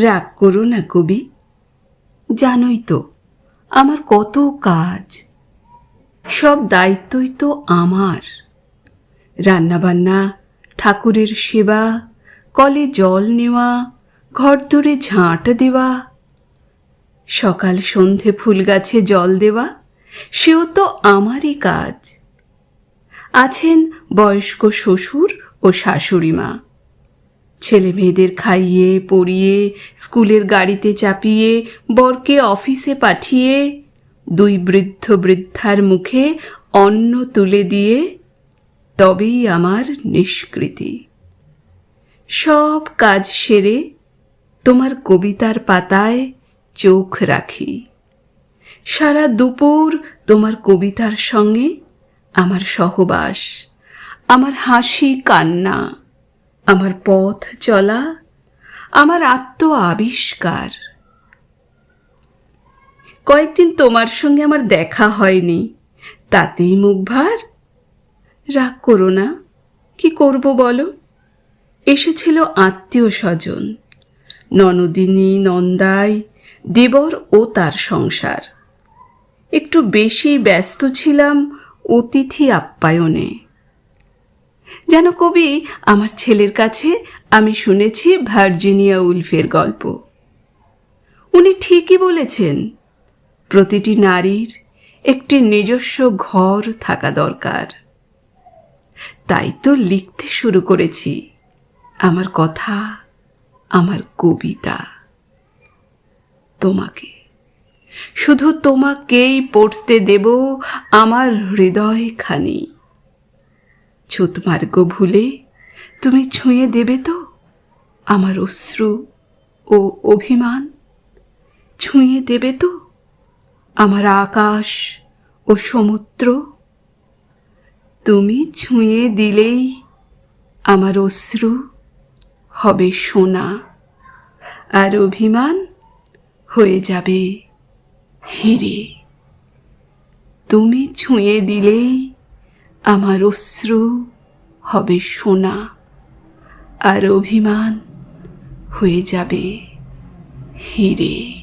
রাগ করো না কবি। জানোই তো, আমার কত কাজ। সব দায়িত্বই তো আমার। রান্নাবান্না, ঠাকুরের সেবা, কলে জল নেওয়া, ঘর ধরে ঝাঁট দেওয়া, সকাল সন্ধে ফুল গাছে জল দেওয়া, সেও তো আমারই কাজ। আছেন বয়স্ক শ্বশুর ও শাশুড়ি মা। ছেলে মেয়েদের খাইয়ে, পড়িয়ে, স্কুলের গাড়িতে চাপিয়ে, বরকে অফিসে পাঠিয়ে দুই বৃদ্ধ বৃদ্ধার মুখে অন্ন তুলে দিয়ে তবেই আমার নিষ্কৃতি। সব কাজ সেরে তোমার কবিতার পাতায় চোখ রাখি। সারা দুপুর তোমার কবিতার সঙ্গে আমার সহবাস, আমার হাসি কান্না। আমার পথ চলা, আমার আত্ম আবিষ্কার কয়েকদিন তোমার সঙ্গে আমার দেখা হয়নি। তাতেই মুখ ভার। রাগ করো না। কি করব বলো? এসেছিল আত্মীয় স্বজন। ননদিনী, নন্দাই, দেবর ও তার সংসার। একটু বেশি ব্যস্ত ছিলাম অতিথি আপ্যায়নে। যেন কবি আমার ছেলের কাছে আমি শুনেছি ভার্জিনিয়া উলফের গল্প। উনি ঠিকই বলেছেন, প্রতিটি নারীর একটি নিজস্ব ঘর থাকা দরকার। তাই তো লিখতে শুরু করেছি আমার কথা, আমার কবিতা। তোমাকে, শুধু তোমাকেই পড়তে দেব আমার হৃদয়খানি। ছুতমার্গ ভুলে তুমি ছুঁয়ে দেবে তো আমার অশ্রু ও অভিমান? ছুঁয়ে দেবে তো আমার আকাশ ও সমুদ্র? তুমি ছুঁয়ে দিলেই আমার অশ্রু হবে সোনা আর অভিমান হয়ে যাবে হিরে। তুমি ছুঁয়ে দিলেই আমার অশ্রু হবে সোনা আর অভিমান হয়ে যাবে হিরে।